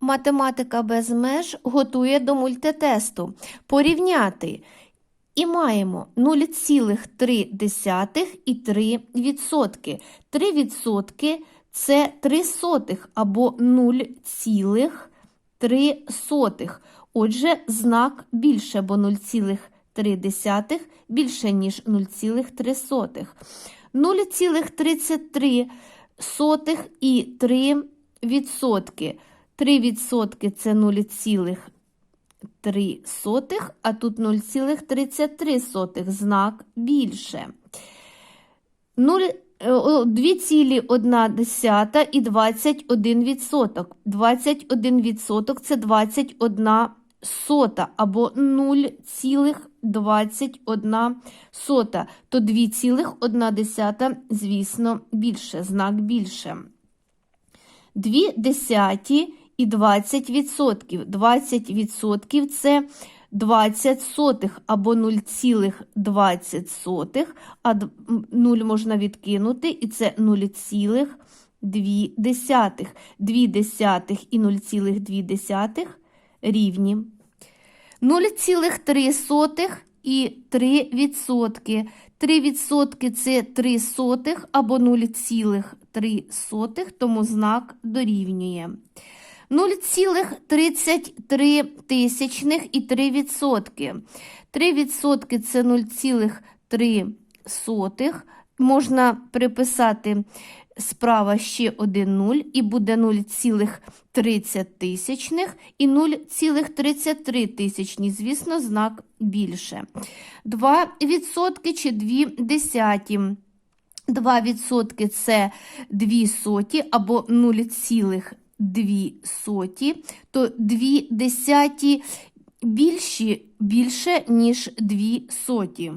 Математика без меж готує до мультитесту. Порівняти. І маємо 0,3 і 3 відсотки. 3 відсотки – це 3 сотих або 0,3 сотих. Отже, знак більше, бо 0,3 більше, ніж 0,3 сотих. 0,33 сотих і 3 відсотки. 3 відсотки – це 0,3 а тут 0,33 знак більше. 0, е, 2,1 і 21 відсоток. 21 відсоток – це 21 сота або 0,21 сота, то 2,1, звісно, більше, знак більше. 2 десяті і 20 відсотків. 20 відсотків – це 20 сотих або 0,20 сотих, а 0 можна відкинути, і це 0,2 2 десятих і 0,2 рівні. 0,3 сотих і 3 відсотки. 3 відсотки – це 3 сотих або 0,3 сотих, тому знак дорівнює. 0,33 і 3 відсотки. 3 відсотки – це 0,3. Можна приписати справа ще один 0 і буде 0,30 і 0,33 тисячні, звісно, знак більше. 2 відсотки чи 2 десяті. 2 відсотки – це 2 соті або 0,2 соті, то 2 десяті більші, більше, ніж 2 соті.